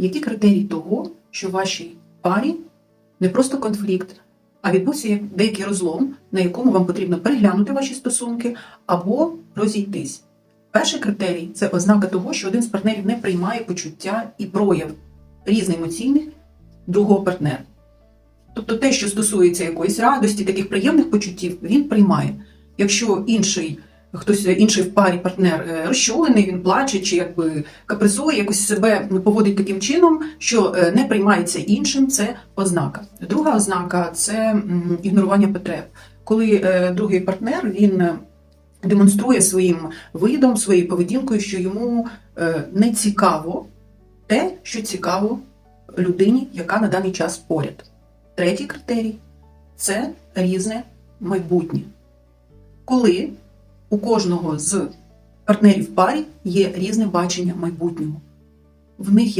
які критерії того, що в вашій парі не просто конфлікт, а відбувся деякий розлом, на якому вам потрібно переглянути ваші стосунки або розійтись. Перший критерій це ознака того, що один з партнерів не приймає почуття і прояв різноемоційних другого партнера. Тобто те, що стосується якоїсь радості, таких приємних почуттів, він приймає. Якщо інший, хтось інший в парі партнер е, розчулений, він плаче чи якби капризує, якось себе поводить таким чином, що е, не приймається іншим, це ознака. Друга ознака це ігнорування потреб. Коли е, другий партнер він демонструє своїм видом, своєю поведінкою, що йому не цікаво те, що цікаво людині, яка на даний час поряд. Третій критерій це різне майбутнє. Коли у кожного з партнерів парі є різне бачення майбутнього, в них